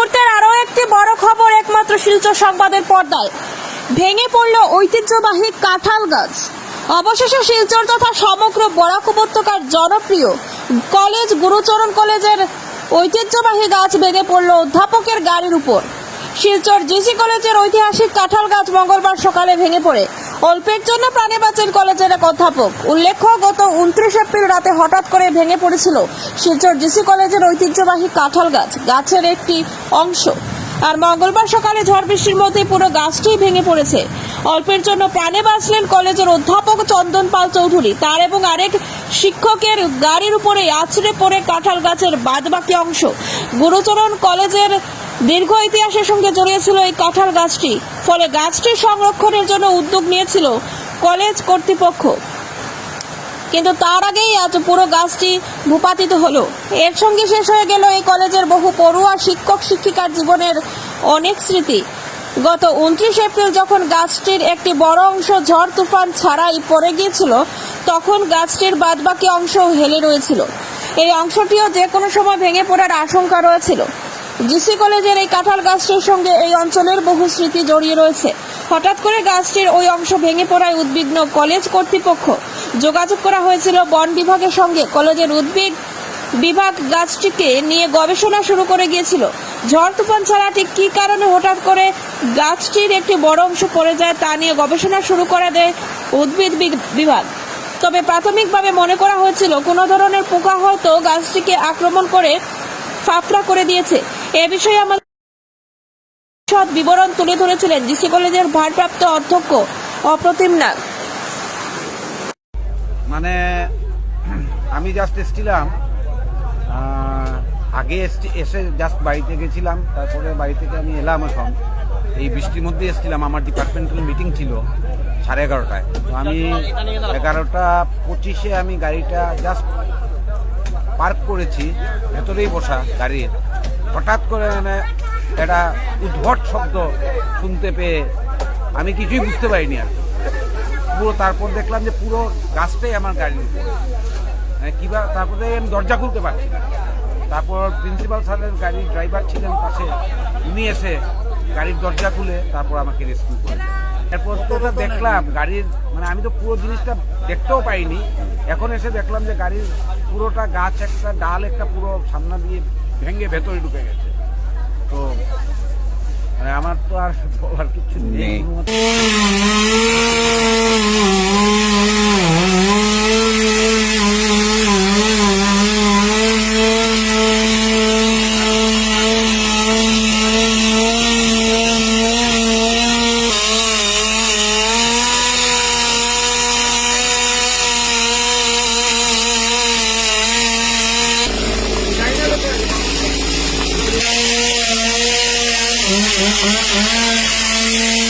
মুহূর্তের আরও একটি বড় খবর, একমাত্র শিলচর সংবাদের পর্দায়। ভেঙে পড়ল ঐতিহ্যবাহী কাঁঠাল গাছ। অবশেষে শিলচর তথা সমগ্র বরাক উপত্যকার জনপ্রিয় কলেজ, গুরুচরণ কলেজের ঐতিহ্যবাহী গাছ ভেঙে পড়ল অধ্যাপকের গাড়ির উপর। শিলচর জিসি কলেজের ঐতিহাসিক কাঁঠাল গাছ মঙ্গলবার সকালে ভেঙে পড়ে। অল্পের জন্য প্রাণে বাঁচেন কলেজের এক অধ্যাপক। উল্লেখ্য, গত উনত্রিশ এপ্রিল রাতে হঠাৎ করে ভেঙে পড়েছিল শিলচর জিসি কলেজের ঐতিহ্যবাহী কাঁঠাল গাছ, গাছের একটি অংশ। আর মঙ্গলবার সকালে ঝড় বৃষ্টির মধ্যে পুরো গাছটি ভেঙে পড়েছে। অল্পের জন্য প্রাণে বাঁচলেন কলেজের অধ্যাপক চন্দন পাল চৌধুরী। তার এবং আরেক শিক্ষকের গাড়ির উপরে আছড়ে পড়ে কাঁঠাল গাছের বাদবাকি অংশ। গুরুচরণ কলেজের দীর্ঘ ইতিহাসের সঙ্গে জড়িয়েছিল এই কাঁঠাল গাছটি, ফলে গাছটি সংরক্ষণের জন্য উদ্যোগ নিয়েছিল কলেজ কর্তৃপক্ষ। কিন্তু তার আগেই আজ পুরো গাছটি ভূপাতিত হলো। এর সঙ্গে শেষ হয়ে গেল এই কলেজের বহু পড়ুয়া, শিক্ষক, শিক্ষিকার জীবনের অনেক স্মৃতি। গত উনত্রিশ এপ্রিল যখন গাছটির একটি বড় অংশ ঝড়, তুফান ছাড়াই পড়ে গিয়েছিল, তখন গাছটির বাদবাকি অংশ হেলে রয়েছিল। এই অংশটিও যে কোনো সময় ভেঙে পড়ার আশঙ্কা রয়েছিল। জিসি কলেজের এই কাঁঠাল গাছটির সঙ্গে এই অঞ্চলের বহু স্মৃতি জড়িয়ে রয়েছে। হঠাৎ করে গাছটির ওই অংশ ভেঙে পড়ায় উদ্বিগ্ন কলেজ কর্তৃপক্ষ। যোগাযোগ করা হয়েছিল বন বিভাগের সঙ্গে। কলেজের উদ্ভিদ বিভাগ গাছটিকে নিয়ে গবেষণা শুরু করে গিয়েছিল। ঝড় তুফান ছাড়া ঠিক কী কারণে হঠাৎ করে গাছটির একটি বড় অংশ পড়ে যায় তা নিয়ে গবেষণা শুরু করে দেয় উদ্ভিদ বিভাগ। তবে প্রাথমিকভাবে মনে করা হয়েছিল কোনো ধরনের পোকা হয়তো গাছটিকে আক্রমণ করে ফাফড়া করে দিয়েছে। এ বিষয়ে আমাদের বিশদ বিবরণ তুলে ধরেছিলেন জিসি কলেজের ভারপ্রাপ্ত অধ্যক্ষ অপ্রতিম নাগ। মানে আমি জাস্ট এসছিলাম আগে এসে জাস্ট বাড়িতে গেছিলাম, তারপরে বাড়ি থেকে আমি এলাম এখন। এই বৃষ্টির মধ্যে এসেছিলাম, আমার ডিপার্টমেন্টাল মিটিং ছিল সাড়ে এগারোটায়। তো আমি এগারোটা পঁচিশে আমি গাড়িটা জাস্ট পার্ক করেছি, ভেতরেই বসা গাড়ির। হঠাৎ করে একটা উদ্ভট শব্দ শুনতে পেয়ে আমি কিছুই বুঝতে পারিনি আর। পুরো তারপর দেখলাম যে পুরো গাছটাই আমার গাড়ির উপর মানে কিবা তারপরে আমি দরজা খুলতে পারছি তারপর প্রিন্সিপাল স্যারের গাড়ির ড্রাইভার ছিলেন পাশে। উনি এসে গাড়ির দরজা খুলে তারপর আমাকে রেস্কিউ করে। এরপর তো দেখলাম, গাড়ির মানে আমি তো পুরো জিনিসটা দেখতেও পাইনি। এখন এসে দেখলাম যে গাড়ির পুরোটা গাছ একটা, ডাল একটা পুরো সামনা দিয়ে ভেঙে ভেতরে ঢুকে গেছে। তো মানে আমার তো আর বলার কিছু নেই। Thank you.